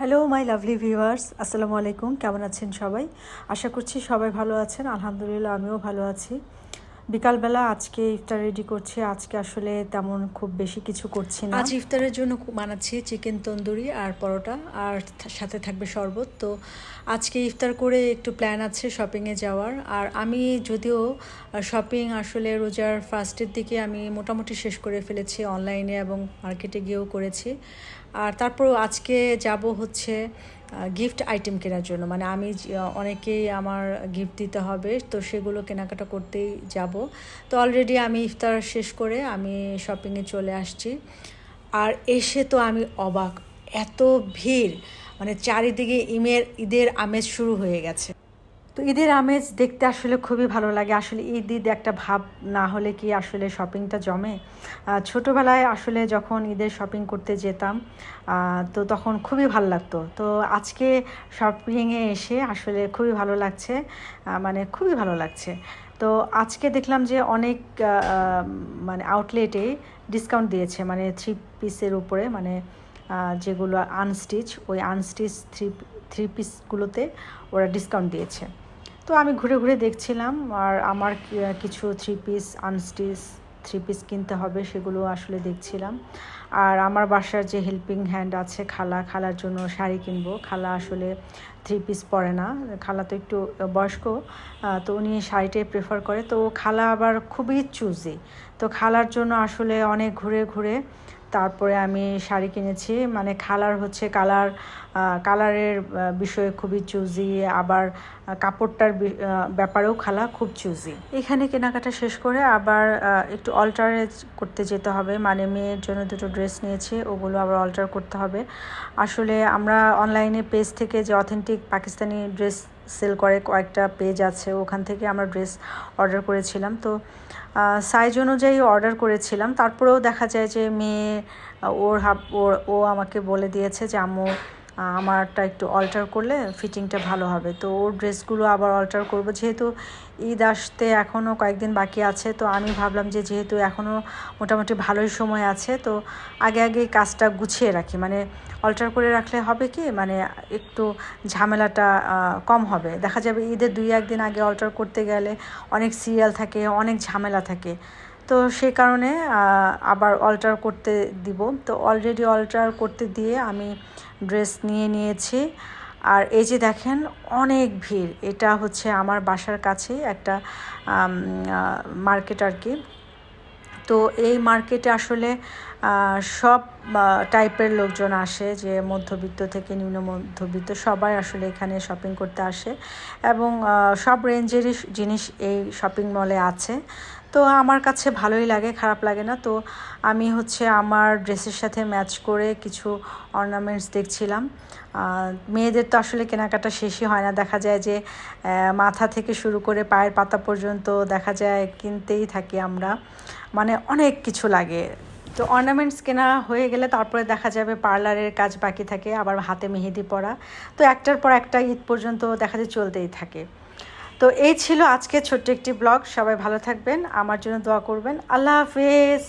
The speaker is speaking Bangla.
হ্যালো মাই লাভলি ভিউয়ার্স আসসালামু আলাইকুম কেমন আছেন সবাই? আশা করছি সবাই ভালো আছেন। আলহামদুলিল্লাহ, আমিও ভালো আছি। বিকালবেলা আজকে ইফতার রেডি করছি। আজকে আসলে তেমন খুব বেশি কিছু করছি না। আজ ইফতারের জন্য বানাচ্ছি চিকেন তন্দুরি আর পরোটা আর সাথে থাকবে শরবত। তো আজকে ইফতার করে একটু প্ল্যান আছে শপিংয়ে যাওয়ার। আর আমি যদিও শপিং আসলে রোজার ফার্স্টের দিকে আমি মোটামুটি শেষ করে ফেলেছি। অনলাইনে এবং মার্কেটে গিয়েও করেছি। আর তারপর আজকে যাব হচ্ছে গিফট আইটেম কেনার জন্য। মানে আমি অনেকেই আমার গিফট দিতে হবে, তো সেগুলো কেনাকাটা করতেই যাব। তো অলরেডি আমি ইফতার শেষ করে আমি শপিংয়ে চলে আসছি। আর এসে তো আমি অবাক, এত ভিড় মানে চারিদিকে ইমের, ঈদের আমেজ শুরু হয়ে গেছে। তো ঈদের আমেজ দেখতে আসলে খুবই ভালো লাগে। আসলে ঈদ ঈদ একটা ভাব না হলে কি আসলে শপিংটা জমে? ছোটোবেলায় আসলে যখন ঈদের শপিং করতে যেতাম তো তখন খুবই ভালো লাগতো। তো আজকে শপিংয়ে এসে আসলে খুবই ভালো লাগছে মানে খুবই ভালো লাগছে। তো আজকে দেখলাম যে অনেক মানে আউটলেটে ডিসকাউন্ট দিয়েছে মানে থ্রি পিসের উপরে মানে যেগুলো আনস্টিচ ওই আনস্টিচ থ্রি থ্রি পিসগুলোতে ওরা ডিসকাউন্ট দিয়েছে। তো আমি ঘুরে ঘুরে দেখছিলাম আর আমার কিছু three piece unstitch three piece কিনতে হবে সেগুলো আসলে দেখছিলাম। আর আমার বাসার যে হেল্পিং হ্যান্ড আছে খালা, খালার জন্য শাড়ি কিনবো। খালা আসলে থ্রি পিস পরে না, খালা তো একটু বয়স্ক তো উনি শাড়িটাই প্রেফার করে। তো খালা আবার খুবই চুজি তো খালার জন্য আসলে অনেক ঘুরে ঘুরে তারপরে আমি শাড়ি কিনেছি মানে খালার হচ্ছে কালার কালারের বিষয়ে খুবই চুজি আবার কাপড়টার ব্যাপারেও খালা খুব চুজি এখানে কেনাকাটা শেষ করে আবার একটু অল্টারেজ করতে যেতে হবে মানে মেয়ের জন্য দুটো ড্রেস নিয়েছি, ওগুলো আবার অল্টার করতে হবে। আসলে আমরা অনলাইনে পেজ থেকে যে অথেন্টিক পাকিস্তানি ড্রেস সেল করে কয়েকটা পেজ আছে ওখান থেকে আমরা ড্রেস অর্ডার করেছিলাম। তো সাইজ অনুযায়ী অর্ডার করেছিলাম। তারপরেও দেখা যায় যে মেয়ে ওর হাফ ওর ও আমাকে বলে দিয়েছে যে আহ, আমারটা একটু অল্টার করলে ফিটিংটা ভালো হবে। তো ওর ড্রেসগুলো আবার অল্টার করব। যেহেতু ঈদ আসতে এখনও কয়েকদিন বাকি আছে, তো আমি ভাবলাম যে যেহেতু এখনও মোটামুটি ভালোই সময় আছে, তো আগে আগে কাজটা গুছিয়ে রাখি। মানে অল্টার করে রাখলে হবে কি? মানে একটু ঝামেলাটা কম হবে। দেখা যাবে ঈদের দুই, একদিন আগে অল্টার করতে গেলে অনেক সিরিয়াল থাকে, অনেক ঝামেলা থাকে। তো সে কারণে আবার অল্টার করতে দিব। তো অলরেডি অল্টার করতে দিয়ে আমি ড্রেস নিয়ে নিয়েছি। আর এই যে দেখেন, অনেক ভিড়। এটা হচ্ছে আমার বাসার কাছে একটা মার্কেট আর কি। তো এই মার্কেটে আসলে সব টাইপের লোকজন আসে যে মধ্যবিত্ত থেকে নিম্ন মধ্যবিত্ত, সবাই আসলে এখানে শপিং করতে আসে। এবং সব রেঞ্জেরই জিনিস এই শপিং মলে আছে। তো আমার কাছে ভালোই লাগে, খারাপ লাগে না। তো আমি হচ্ছে আমার ড্রেসের সাথে ম্যাচ করে কিছু অর্নামেন্টস দেখছিলাম। মেয়েদের তো আসলে কেনাকাটা শেষই হয় না। দেখা যায় যে মাথা থেকে শুরু করে পায়ের পাতা পর্যন্ত দেখা যায় কিনতেই থাকি আমরা। মানে অনেক কিছু লাগে। তো অর্নামেন্টস কেনা হয়ে গেলে তারপরে দেখা যাবে পার্লারের কাজ বাকি থাকে, আবার হাতে মেহেদি পরা। তো একটার পর একটা ঈদ পর্যন্ত দেখা যায় চলতেই থাকে। তো এই ছিল আজকে ছোট্ট একটি ব্লগ। সবাই ভালো থাকবেন, আমার জন্য দোয়া করবেন। আল্লাহ হাফেজ।